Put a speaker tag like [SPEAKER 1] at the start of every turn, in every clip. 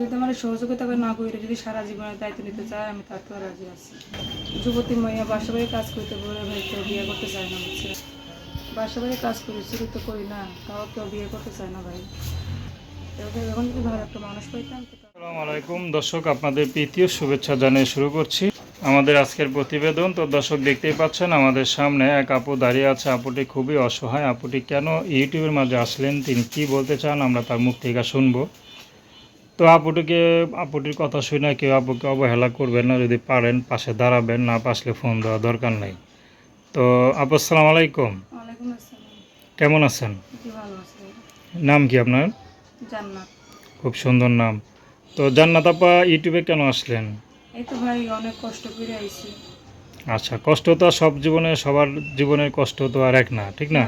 [SPEAKER 1] যদি আমার সহযোগিতা না করে যদি সারা জীবনের দায়িত্ব নিতে চায়, আমি তার তো রাজি আছি। যুবতী মেয়ে বাসা বাড়ি কাজ করতে বলে ভাই কেউ বিয়ে করতে চায় না বুঝছে বাসা বাড়ি কাজ করি শুরু তো করি না, তাও কেউ বিয়ে করতে চায় না ভাই। এখন যদি ভালো একটা মানুষ পাইতাম?
[SPEAKER 2] আলাইকুম। দর্শক, আপনাদের প্রীতীয় শুভেচ্ছা জানিয়ে শুরু করছি। আমাদের আজকের প্রতিবেদন, তো দর্শক দেখতেই পাচ্ছেন, আমাদের সামনে এক আপু দাঁড়িয়ে আছে। আপুটি খুবই অসহায়। আপুটি কেন ইউটিউবের মাঝে আসলেন, তিনি কি বলতে চান, আমরা তার মুখ থেকে শুনব। তো আপুটিকে আপুটির কথা শুনে কেউ আপুকে অবহেলা করবেন না যদি পারেন পাশে দাঁড়াবেন না পাশলে ফোন দেওয়া দরকার নেই। তো আপু আসসালামু আলাইকুম। কেমন আছেন? নাম কি আপনার? খুব সুন্দর নাম। তো জান্নাত আপা ইউটিউবে কেন আসলেন? আচ্ছা কষ্ট তো সব জীবনে সবার জীবনের কষ্ট তো আর এক না ঠিক না।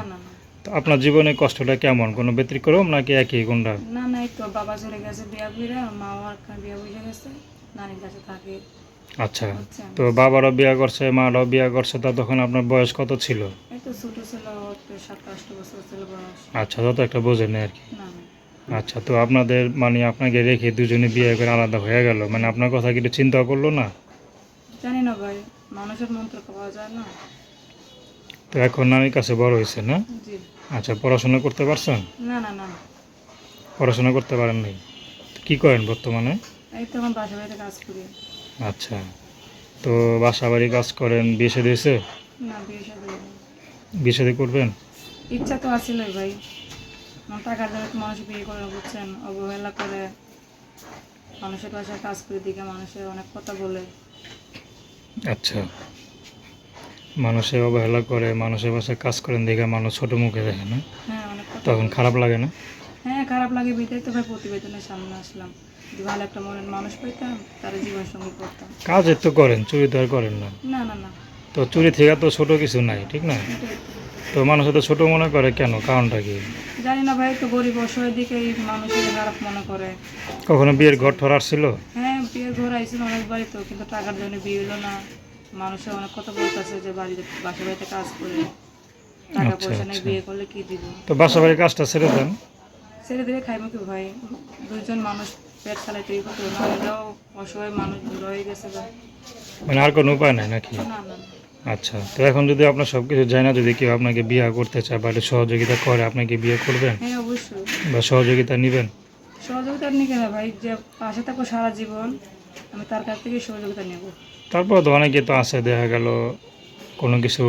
[SPEAKER 2] তো আপনার জীবনে কষ্টটা কেমন? কোনো ব্যতিক্রম নাকি একই কোনটা
[SPEAKER 1] না না তো বাবা চলে গেছে বিয়া করে মাও আর বিয়া বুঝে গেছে নানির কাছে থাকে।
[SPEAKER 2] আচ্ছা তো বাবারও বিয়ে করছে মারাও বিয়ে করছে তা তখন আপনার বয়স কত ছিল? আচ্ছা তত একটা বোঝেন আর কি। আচ্ছা তো আপনাদের মানে আপনাকে রেখে দুজনে বিয়ে করে আলাদা হয়ে গেল মানে আপনার কথা কি চিন্তা করল না?
[SPEAKER 1] জানি না ভাই মানুষের মন্ত্র পাওয়া যায় না।
[SPEAKER 2] তো এখন নানির কাছে বড় হয়েছে না? আচ্ছা পড়াশোনা করতে পারছেন?
[SPEAKER 1] না না না।
[SPEAKER 2] পড়াশোনা করতে পারেন নাই। কি করেন বর্তমানে?
[SPEAKER 1] এই তো আমার বাসা বাড়িতে কাজ করি।
[SPEAKER 2] আচ্ছা। তো বাসা বাড়ি কাজ করেন বিয়ে শাদী হয়েছে?
[SPEAKER 1] না বিয়ে
[SPEAKER 2] বিয়ে শাদী করবেন?
[SPEAKER 1] ইচ্ছা তো আসিলই ভাই। টাকার জন্য মানুষ বিয়ে করে বুঝছেন? অবহেলা করে মানুষের বাসায় কাজ করে দিকে মানুষের অনেক কথা বলে।
[SPEAKER 2] আচ্ছা। মানুষে অবহেলা করে মানুষের বাসায় কাজ করেন দেখে মানুষ ছোট মুখে দেখে না?
[SPEAKER 1] হ্যাঁ
[SPEAKER 2] তখন খারাপ লাগে না?
[SPEAKER 1] হ্যাঁ খারাপ লাগে বিদায় তো ভাই প্রতিবেদনের সামনে আসলাম। ভালো একটা মনের মানুষ পাইতাম তার জীবন সঙ্গী করতাম।
[SPEAKER 2] কাজের তো করেন চুরি তো আর করেন না।
[SPEAKER 1] না না না।
[SPEAKER 2] তো চুরি থেকে তো ছোট কিছু নাই ঠিক না?
[SPEAKER 1] তো।
[SPEAKER 2] মানুষ তো ছোট মনে করে কেন? কারণটা কি?
[SPEAKER 1] জানি না ভাই তো গরিব অসহায় দিকে মানুষের খারাপ মনে করে।
[SPEAKER 2] কখনো বিয়ের ঘর ঠরার ছিল
[SPEAKER 1] হ্যাঁ বিয়ের ঘর আইছিল অনেকবারই তো কিন্তু টাকার জন্য বিয়ে হলো না। মানুষে অনেক কথা বলতেছে যে বাড়িতে বাসা বাড়িতে কাজ করে টাকা
[SPEAKER 2] আচ্ছা,
[SPEAKER 1] পয়সা নেই
[SPEAKER 2] আচ্ছা।
[SPEAKER 1] বিয়ে করলে কি দিব?
[SPEAKER 2] তো বাসা বাড়ির কাজটা ছেড়ে দেন।
[SPEAKER 1] ছেড়ে দিলে খাইবো কি ভাই? দুইজন মানুষ পেট চালাইতে হতো না হলেও অসহায় মানুষ বুড়ো হয়ে গেছে ভাই
[SPEAKER 2] মানে আর কোনো উপায় নাই নাকি?
[SPEAKER 1] না না না।
[SPEAKER 2] আচ্ছা তো এখন যদি আপনার সব কিছু না যদি কেউ আপনাকে বিয়ে করতে চায় বা সহযোগিতা করে আপনাকে বিয়ে করবেন?
[SPEAKER 1] হ্যাঁ অবশ্যই।
[SPEAKER 2] বা সহযোগিতা নেবেন?
[SPEAKER 1] সহযোগিতা নিয়ে কেন ভাই যে পাশে থাকব সারা জীবন আমি তার কাছ থেকে সহযোগিতা নেব।
[SPEAKER 2] তারপর তো অনেকে তো আছে দেখা গেল কোনো কিছু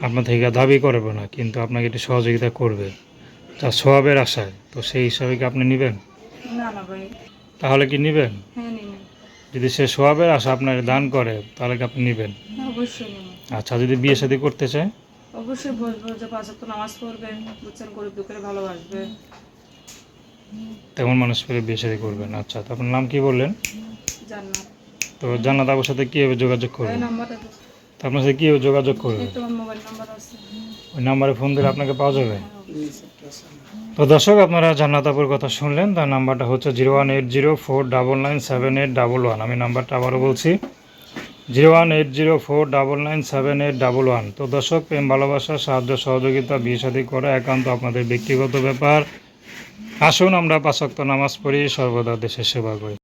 [SPEAKER 2] আপনার থেকে দাবি করবে না কিন্তু আপনাকে একটু সহযোগিতা করবে। তার স্বভাবের আশায় তো সেই হিসাবে কি আপনি নেবেন? তাহলে কি নেবেন?
[SPEAKER 1] হ্যাঁ
[SPEAKER 2] যদি সে স্বভাবের আশা আপনার দান করে তাহলে কি আপনি নেবেন? আচ্ছা যদি বিয়ে শাদী করতে চায়?
[SPEAKER 1] অবশ্যই বলব যে পাঁচ নামাজ পড়বে বুঝছেন গরিব দুঃখের ভালোবাসবে।
[SPEAKER 2] তেমন মানুষ পেলে বিয়ে শাদী করবেন। আচ্ছা তো আপনার নাম কি বললেন?
[SPEAKER 1] জান্নাত।
[SPEAKER 2] তো জান্নাত আপুর সাথে কীভাবে যোগাযোগ
[SPEAKER 1] এই নাম্বারটা
[SPEAKER 2] তো। আপনার সাথে কীভাবে যোগাযোগ করবে?
[SPEAKER 1] এই তোমার মোবাইল নাম্বার আছে।
[SPEAKER 2] ওই নাম্বারে ফোন দিলে আপনাকে পাওয়া যাবে?
[SPEAKER 1] হ্যাঁ,
[SPEAKER 2] তো দর্শক আপনারা জান্নাত আপুর কথা শুনলেন তার নাম্বারটা হচ্ছে zero one eight zero four double nine seven eight double one. আমি নাম্বারটা আবারও বলছি zero one eight zero four double nine seven eight double one. তো দর্শক প্রেম ভালোবাসা সাহায্য সহযোগিতা বিয়ে সাথী করা একান্ত আপনাদের ব্যক্তিগত ব্যাপার। আসুন আমরা পাঁচক্ত নামাজ পড়ি সর্বদা দেশের সেবা করি।